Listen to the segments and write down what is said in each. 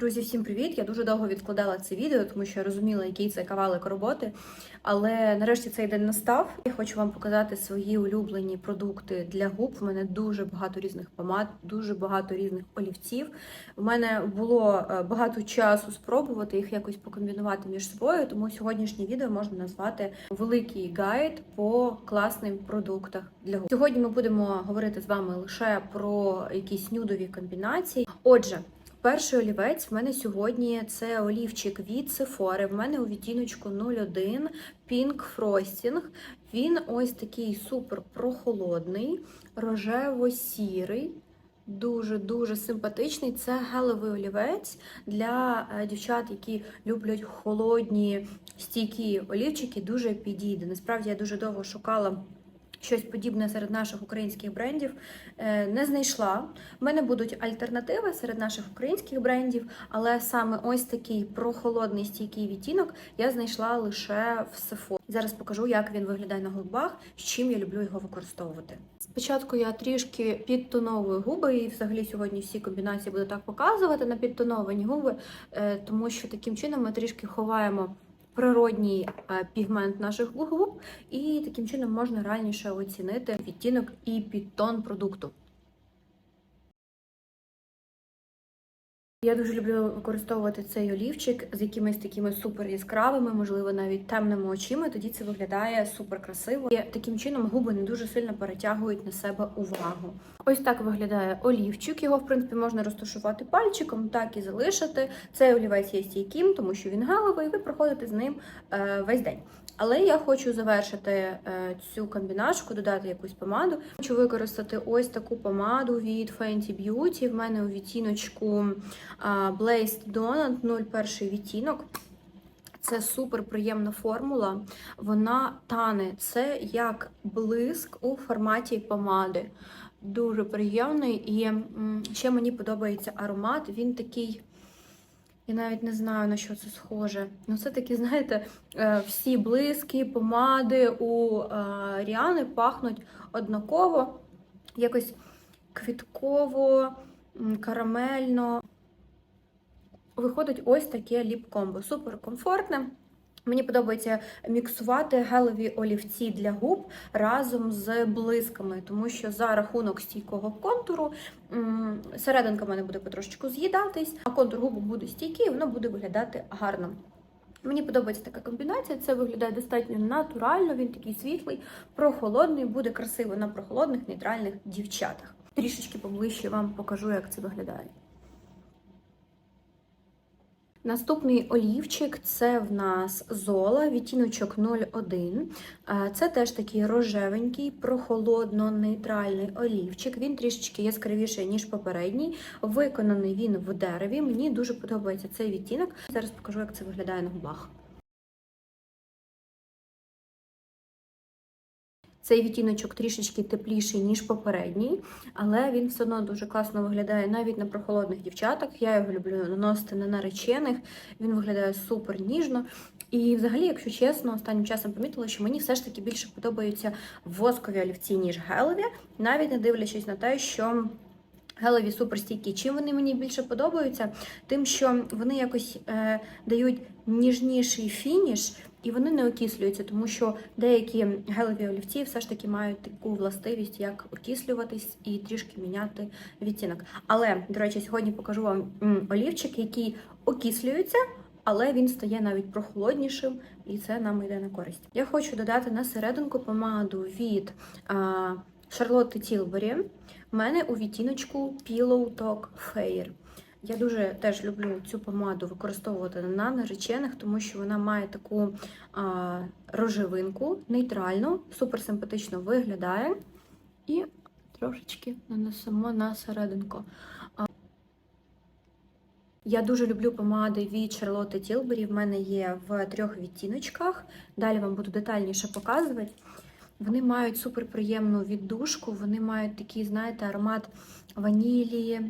Друзі, всім привіт! Я дуже довго відкладала це відео, тому що я розуміла, який це кавалик роботи. Але нарешті цей день настав. Я хочу вам показати свої улюблені продукти для губ. У мене дуже багато різних помад, дуже багато різних олівців. У мене було е, багато часу спробувати їх якось покомбінувати між собою. Тому сьогоднішнє відео можна назвати великий гайд по класним продуктах для губ. Сьогодні ми будемо говорити з вами лише про якісь нюдові комбінації. Отже. Перший олівець в мене сьогодні це олівчик від Sephora. В мене у відтіночку 01 Pink Frosting. Він ось такий супер прохолодний, рожево-сірий. Дуже-дуже симпатичний. Це гелевий олівець для е, дівчат, які люблять холодні стійкі олівчики, дуже підійде. Насправді я дуже довго шукала. Щось подібне серед наших українських брендів е, не знайшла. У мене будуть альтернативи серед наших українських брендів, але саме ось такий прохолодний стійкий відтінок я знайшла лише в Sephora. Зараз покажу, як він виглядає на губах, з чим я люблю його використовувати. Спочатку я трішки підтоновую губи, і взагалі сьогодні всі комбінації буду так показувати на підтоновані губи, е, тому що таким чином ми трішки ховаємо природній е, пігмент наших губ, і таким чином можна реальніше оцінити відтінок і підтон продукту. Я дуже люблю використовувати цей олівчик з якимись такими супер яскравими, можливо, навіть темними очима. Тоді це виглядає супер красиво. І таким чином губи не дуже сильно перетягують на себе увагу. Ось так виглядає олівчик. Його, в принципі, можна розташувати пальчиком, так і залишити. Цей олівець є стійким, тому що він гелевий, і ви проходите з ним е, весь день. Але я хочу завершити е, цю комбінашку, додати якусь помаду. Хочу використати ось таку помаду від Fenty Beauty. В мене у відтіночку Blazed Donut 01 відтінок. Це супер приємна формула. Вона тане. Це як блиск у форматі помади. Дуже приємний. І ще мені подобається аромат. Він такий. Я навіть не знаю, на що це схоже. Ну, це такі, знаєте, е, всі блиски, помади у Ріани пахнуть однаково, якось квітково, карамельно. Виходить ось таке ліп-комбо. Супер комфортне. Мені подобається міксувати гелеві олівці для губ разом з блисками, тому що за рахунок стійкого контуру серединка в мене буде потрошечку з'їдатись, а контур губ буде стійкий, і воно буде виглядати гарно. Мені подобається така комбінація, це виглядає достатньо натурально, він такий світлий, прохолодний, буде красиво на прохолодних нейтральних дівчатах. Трішечки поближче вам покажу, як це виглядає. Наступний олівчик це в нас зола, відтіночок 01. Це теж такий рожевенький, прохолодно-нейтральний олівчик. Він трішечки яскравіший, ніж попередній. Виконаний він в дереві. Мені дуже подобається цей відтінок. Зараз покажу, як це виглядає на губах. Цей відтіночок трішечки тепліший, ніж попередній, але він все одно дуже класно виглядає навіть на прохолодних дівчатах. Я його люблю наносити на наречених. Він виглядає супер ніжно. І, взагалі, якщо чесно, останнім часом помітила, що мені все ж таки більше подобаються воскові олівці, ніж гелеві, навіть не дивлячись на те, що. Гелеві суперстійкі. Чим вони мені більше подобаються? Тим, що вони якось е, дають ніжніший фініш, і вони не окислюються, тому що деякі гелеві олівці все ж таки мають таку властивість, як окислюватись і трішки міняти відтінок. Але, до речі, сьогодні покажу вам олівчик, який окислюється. Але він стає навіть прохолоднішим, і це нам йде на користь. Я хочу додати на серединку помаду від Шарлотти Тілбері. У мене у відтіночку Pillow Talk Fair. Я дуже теж люблю цю помаду використовувати на наречених, тому що вона має таку а, рожевинку, нейтральну, супер симпатично виглядає. І трошечки нанесемо на серединку. Я дуже люблю помади від Charlotte Tilbury. В мене є в трьох відтіночках. Далі вам буду детальніше показувати. Вони мають суперприємну віддушку, вони мають такий, знаєте, аромат ванілі,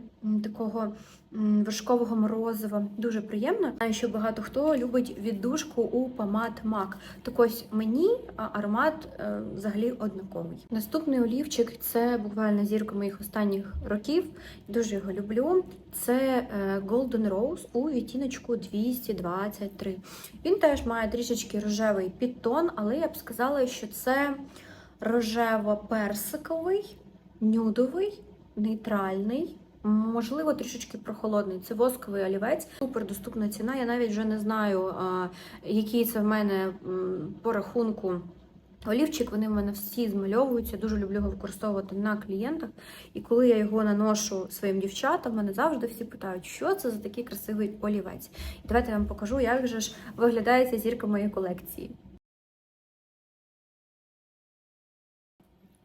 такого вершкового морозива. Дуже приємно. Знаю, що багато хто любить віддушку у помад MAC. Так ось мені аромат е, взагалі однаковий. Наступний олівчик це буквально зірка моїх останніх років. Дуже його люблю. Це е, Golden Rose у відтіночку 223. Він теж має трішечки рожевий підтон, але я б сказала, що це рожево-персиковий, нюдовий, нейтральний. Можливо, трішечки прохолодний. Це восковий олівець, супер доступна ціна. Я навіть вже не знаю, який це в мене по рахунку. Олівчик, вони в мене всі змальовуються. Дуже люблю його використовувати на клієнтах. І коли я його наношу своїм дівчатам, мене завжди всі питають, що це за такий красивий олівець. І давайте я вам покажу, як же ж виглядає зірка моєї колекції.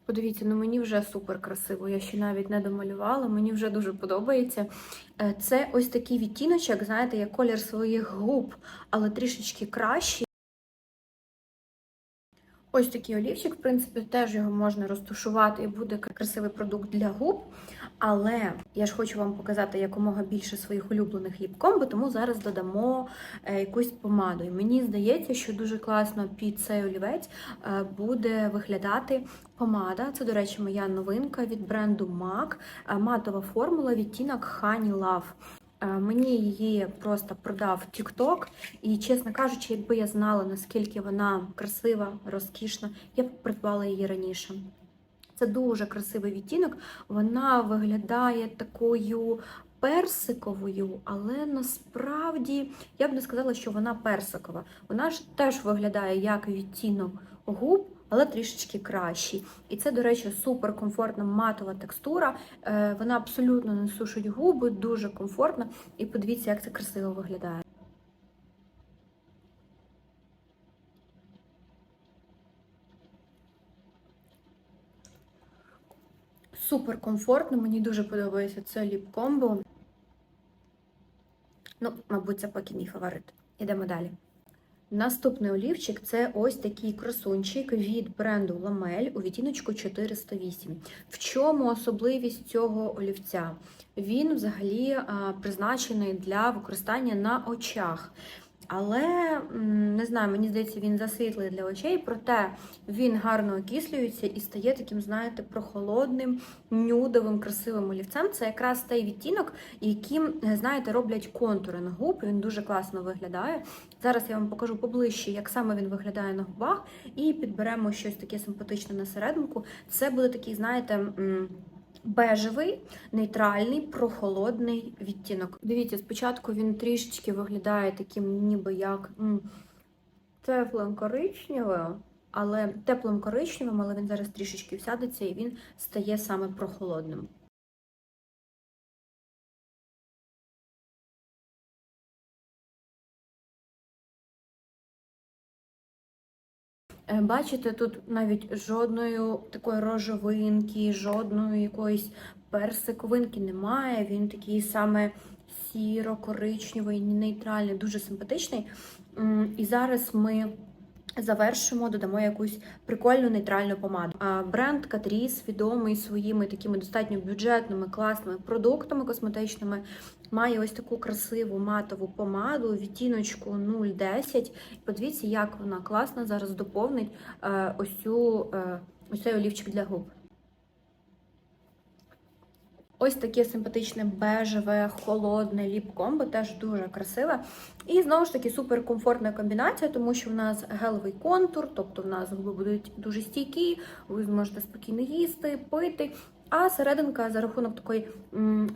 Подивіться, ну мені вже супер красиво. Я ще навіть не домалювала, мені вже дуже подобається. Е, Це ось такий відтіночок, знаєте, як колір своїх губ, але трішечки кращий. Ось такий олівчик, в принципі, теж його можна розтушувати і буде красивий продукт для губ. Але я ж хочу вам показати якомога більше своїх улюблених ліп-комбо, тому зараз додамо е, якусь помаду. І мені здається, що дуже класно під цей олівець е, буде виглядати помада. Це, до речі, моя новинка від бренду MAC. Е, Матова формула відтінок Honey Love. Мені її просто продав TikTok, і, чесно кажучи, якби я знала, наскільки вона красива, розкішна, я б придбала її раніше. Це дуже красивий відтінок. Вона виглядає такою персиковою, але насправді я б не сказала, що вона персикова. Вона ж теж виглядає як відтінок губ, але трішечки кращий. І це, до речі, супер комфортна матова текстура. Е, Вона абсолютно не сушить губи, дуже комфортна. І подивіться, як це красиво виглядає. Супер комфортно, мені дуже подобається це ліп-комбо. Ну, мабуть, це поки мій фаворит. Ідемо далі. Наступний олівчик це ось такий красунчик від бренду Lamel у відтіночку 408. В чому особливість цього олівця? Він взагалі призначений для використання на очах. Але не знаю, мені здається, він засвітлий для очей, проте він гарно окислюється і стає таким, знаєте, прохолодним, нюдовим, красивим олівцем. Це якраз той відтінок, яким, знаєте, роблять контури на губ. Він дуже класно виглядає. Зараз я вам покажу поближче, як саме він виглядає на губах, і підберемо щось таке симпатичне на серединку. Це буде такий, знаєте. Бежевий, нейтральний, прохолодний відтінок. Дивіться, спочатку він трішечки виглядає таким, ніби як теплим коричневим, але теплим коричневим, але він зараз трішечки всядеться і він стає саме прохолодним. Бачите, тут навіть жодної такої рожовинки, жодної якоїсь персиковинки немає. Він такий саме сіро-коричневий, нейтральний, дуже симпатичний. І зараз ми завершимо, додамо якусь прикольну нейтральну помаду. Бренд Catrice відомий своїми такими достатньо бюджетними, класними продуктами косметичними. Має ось таку красиву матову помаду, відтіночку 0,10. Подивіться, як вона класно зараз доповнить е, ось, цю, е, ось цей олівчик для губ. Ось таке симпатичне бежеве, холодне ліп-комбо, теж дуже красиве. І знову ж таки суперкомфортна комбінація, тому що в нас гелевий контур, тобто в нас губи будуть дуже стійкі, ви зможете спокійно їсти, пити. А серединка за рахунок такої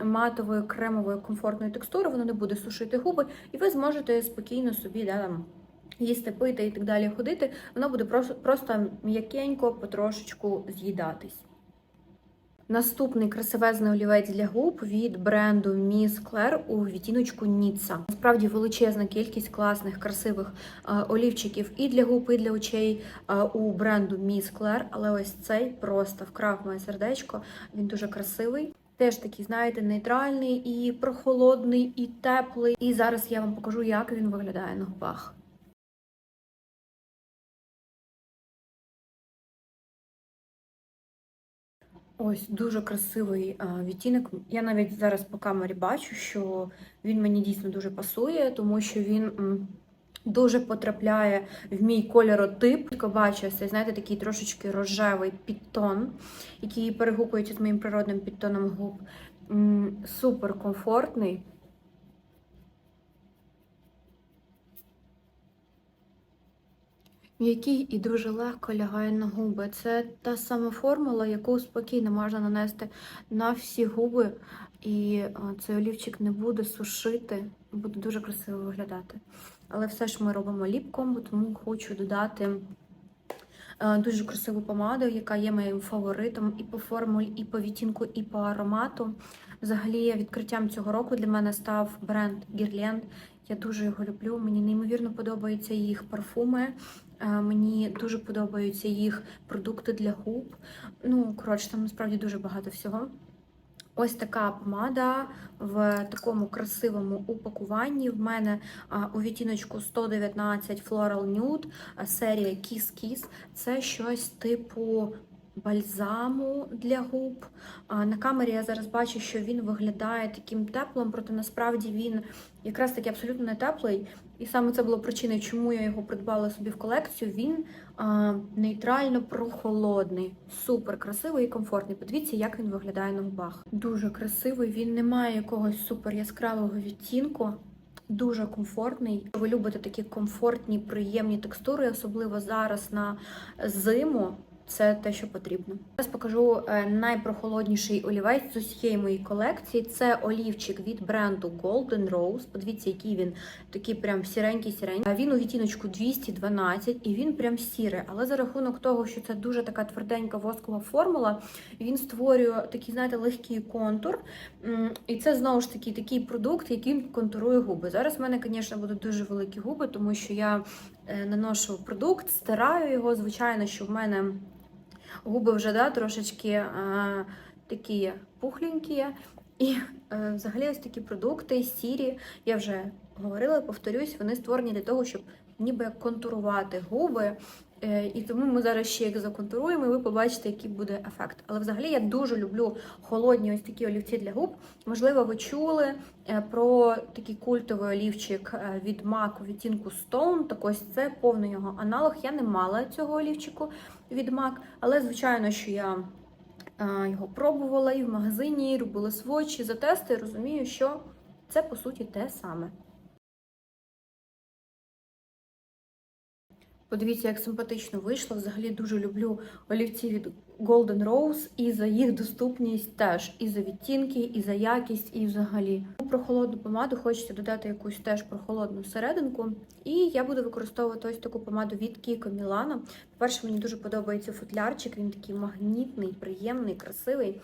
матової, кремової, комфортної текстури, воно не буде сушити губи, і ви зможете спокійно собі да, там, їсти, пити і так далі ходити. Воно буде просто, просто м'якенько, потрошечку з'їдатись. Наступний красивезний олівець для губ від бренду Miss Claire у відтіночку Ніцца. Насправді величезна кількість класних, красивих е, олівчиків і для губ, і для очей е, у бренду Miss Claire, але ось цей просто вкрав моє сердечко. Він дуже красивий. Теж такий, знаєте, нейтральний, і прохолодний, і теплий. І зараз я вам покажу, як він виглядає на губах. Ось дуже красивий відтінок. Я навіть зараз по камері бачу, що він мені дійсно дуже пасує, тому що він дуже потрапляє в мій кольоротип. Бачу, це, знаєте, такий трошечки рожевий підтон, який перегукується з моїм природним підтоном губ. Супер комфортний. М'який і дуже легко лягає на губи. Це та сама формула, яку спокійно можна нанести на всі губи, і цей олівчик не буде сушити, буде дуже красиво виглядати. Але все ж ми робимо ліп-комбо, тому хочу додати е, дуже красиву помаду, яка є моїм фаворитом і по формулі, і по відтінку, і по аромату. Взагалі, відкриттям цього року для мене став бренд Guerlain. Я дуже його люблю. Мені неймовірно подобаються їх парфуми. Е, Мені дуже подобаються їх продукти для губ. Ну, коротше, там насправді дуже багато всього. Ось така помада в такому красивому упакуванні. В мене у відтіночку 119 Floral Nude, серія Kiss Kiss. Це щось типу бальзаму для губ. На камері я зараз бачу, що він виглядає таким теплим, проте насправді він якраз таки абсолютно не теплий. І саме це було причиною, чому я його придбала собі в колекцію. Він а, нейтрально прохолодний, супер красивий і комфортний. Подивіться, як він виглядає на губах. Дуже красивий, він не має якогось супер яскравого відтінку. Дуже комфортний. Ви любите такі комфортні, приємні текстури, особливо зараз на зиму. Це те, що потрібно. Зараз покажу е, найпрохолодніший олівець з усієї моєї колекції. Це олівчик від бренду Golden Rose. Подивіться, який він такий прям сіренький сіренький. Він у відтіночку 212 і він прям сірий. Але за рахунок того, що це дуже така тверденька воскова формула, він створює такий, знаєте, легкий контур. І це знову ж таки такий продукт, який контурує губи. Зараз в мене, звісно, будуть дуже великі губи, тому що я е, наношу продукт, стираю його. Звичайно, що в мене губи вже да, трошечки а, такі пухленькі. І а, взагалі ось такі продукти, сірі, я вже говорила, повторюсь, вони створені для того, щоб ніби контурувати губи. Е, І тому ми зараз ще їх законтуруємо, і ви побачите, який буде ефект. Але взагалі я дуже люблю холодні ось такі олівці для губ. Можливо, ви чули е, про такий культовий олівчик е, від MAC у відтінку Stone. Так ось це повний його аналог. Я не мала цього олівчику від MAC, але звичайно, що я його пробувала і в магазині, і робила свочі, затести, розумію, що це по суті те саме. Подивіться, як симпатично вийшло. Взагалі дуже люблю олівці від Golden Rose і за їх доступність теж, і за відтінки, і за якість, і взагалі. Про холодну помаду хочеться додати якусь теж прохолодну серединку. І я буду використовувати ось таку помаду від Kiko Milano. По-перше, мені дуже подобається футлярчик, він такий магнітний, приємний, красивий.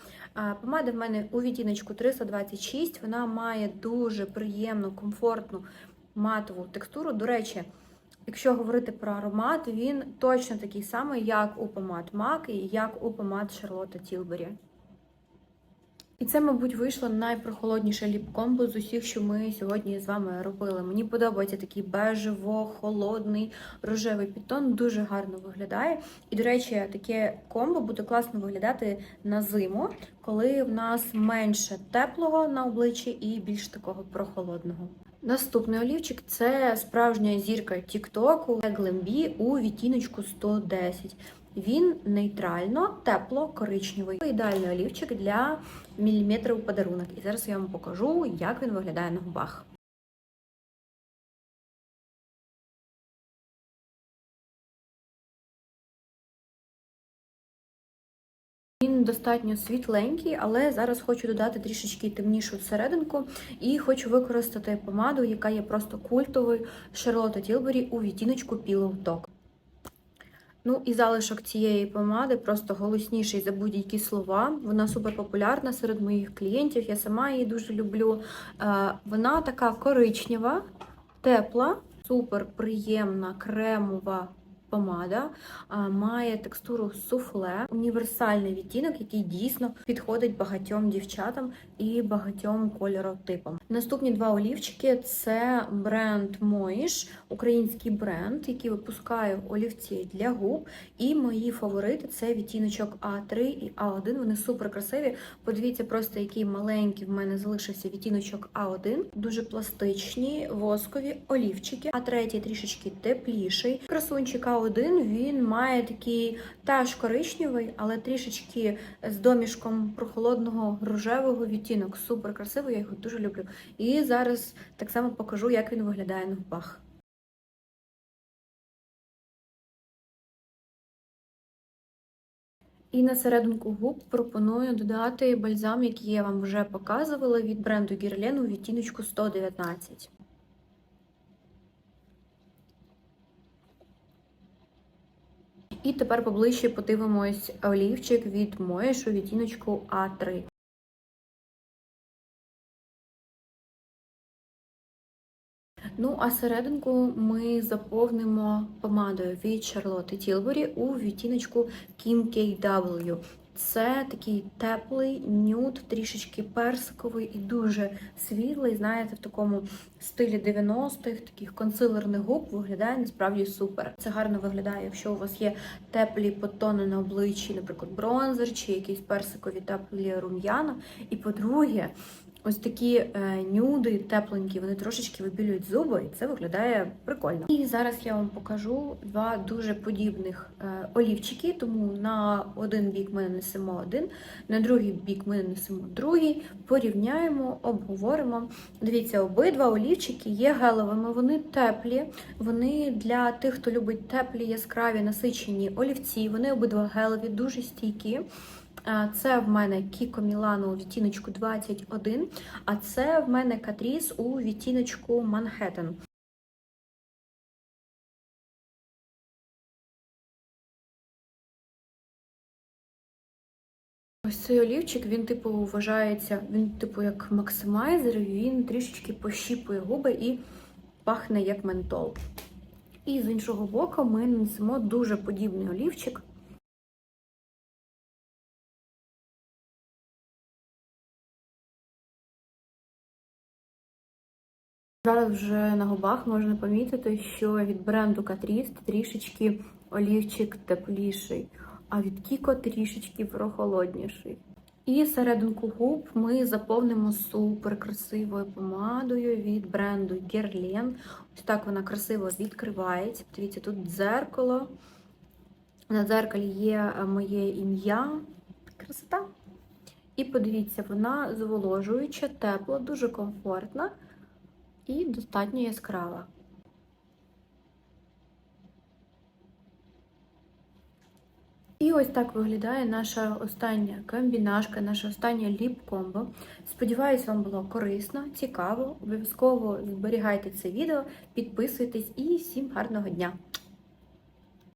Помада в мене у відтіночку 326. Вона має дуже приємну, комфортну матову текстуру. До речі, Якщо говорити про аромат, він точно такий самий, як у помад MAC і як у помад Шарлотта Тілбері. І це, мабуть, вийшло найпрохолодніше ліп-комбо з усіх, що ми сьогодні з вами робили. Мені подобається такий бежево-холодний рожевий підтон, дуже гарно виглядає. І, до речі, таке комбо буде класно виглядати на зиму, коли в нас менше теплого на обличчі і більш такого прохолодного. Наступний олівчик це справжня зірка Тіктоку Глембі у відтіночку 110. Він нейтрально, тепло, коричневий. Ідеальний олівчик для міліметрів подарунок. І зараз я вам покажу, як він виглядає на губах. Він достатньо світленький, але зараз хочу додати трішечки темнішу серединку і хочу використати помаду, яка є просто культовою Charlotte Tilbury у відтіночку Pillow Talk. Ну і залишок цієї помади просто голосніший за будь-які слова. Вона супер популярна серед моїх клієнтів. Я сама її дуже люблю. Е, Вона така коричнева, тепла, супер приємна, кремова помада, має текстуру суфле, універсальний відтінок, який дійсно підходить багатьом дівчатам і багатьом кольоротипам. Наступні два олівчики це бренд Моїш, український бренд, який випускає олівці для губ. І мої фаворити це відтіночок А3 і А1. Вони супер красиві. Подивіться, просто який маленький в мене залишився відтіночок А1. Дуже пластичні воскові олівчики. А третій трішечки тепліший. Красунчик А1 він має такий теж коричневий, але трішечки з домішком прохолодного рожевого відтінок. Супер красивий, я його дуже люблю. І зараз так само покажу, як він виглядає на губах. І на серединку губ пропоную додати бальзам, який я вам вже показувала від бренду Guerlain у відтіночку 119. І тепер поближче подивимось олівчик від Моєшу відтіночку А3. Ну, а серединку ми заповнимо помадою від Charlotte Tilbury у відтіночку Kim KW. Це такий теплий нюд, трішечки персиковий і дуже світлий. Знаєте, в такому стилі 90-х, таких консилерних губ виглядає насправді супер. Це гарно виглядає, якщо у вас є теплі потони на обличчі, наприклад, бронзер чи якісь персикові теплі рум'яна. І по-друге, Ось такі е, нюди тепленькі, вони трошечки вибілюють зуби, і це виглядає прикольно. І зараз я вам покажу два дуже подібних е, олівчики, тому на один бік ми нанесемо один, на другий бік ми нанесемо другий, порівняємо, обговоримо. Дивіться, обидва олівчики є гелевими, вони теплі, вони для тих, хто любить теплі, яскраві, насичені олівці, вони обидва гелеві, дуже стійкі. Це в мене Кіко Мілано у відтіночку 21, а це в мене Катріс у відтіночку Манхеттен. Ось цей олівчик, він, типу, вважається, він, типу, як максимайзер, він трішечки пощіпує губи і пахне як ментол. І з іншого боку ми нанесемо дуже подібний олівчик. Зараз вже на губах можна помітити, що від бренду Catrice трішечки олівчик тепліший, а від Kiko трішечки прохолодніший. І серединку губ ми заповнимо супер красивою помадою від бренду Guerlain. Ось так вона красиво відкривається. Дивіться, тут дзеркало. На дзеркалі є моє ім'я. Красота. І подивіться, вона зволожуюча, тепла, дуже комфортна і достатньо яскрава. І ось так виглядає наша остання комбінашка, наша остання ліп-комбо. Сподіваюсь, вам було корисно, цікаво. Обов'язково зберігайте це відео, підписуйтесь і всім гарного дня!